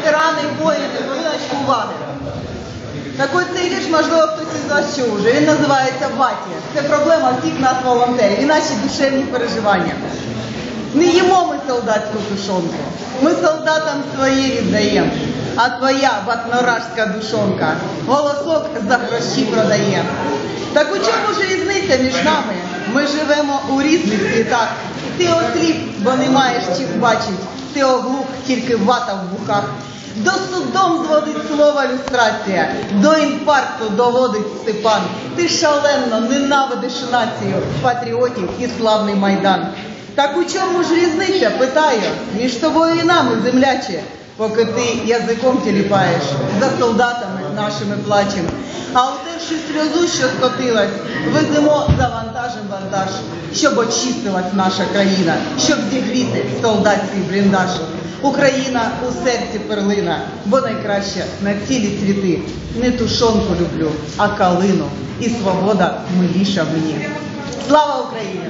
ветерани воїни, хвилиночку уваги. Так ось цей вірш, можливо, хтось із вас чув вже. Він називається Ваті. Це проблема всіх нас волонтерів і наші душевні переживання. Не їмо ми солдатську тушонку. Ми солдатам своє віддаємо, а твоя ватноражська душонка голосок за гроші продає. Так у чому ж різниця між нами? Ми живемо у різних світах. Ти осліп, бо не маєш чим бачить. Ти оглух, тільки вата в вухах. До судом зводить слова люстрація, до інфаркту доводить Степан. Ти шалено ненавидиш націю, патріотів і славний майдан. Так у чому ж різниця, питаю, між тобою і нами, земляче, поки ти язиком тіліпаєш, за солдатами нашими плачем. А утерши сльозу, що скотилась, веземо за вантажем вантаж, щоб очистилась наша країна, щоб зігріти солдатський бліндаж. Україна у серці перлина, бо найкраще на цілі світи. Не тушонку люблю, а калину. І свобода миліша мені. Слава Україні!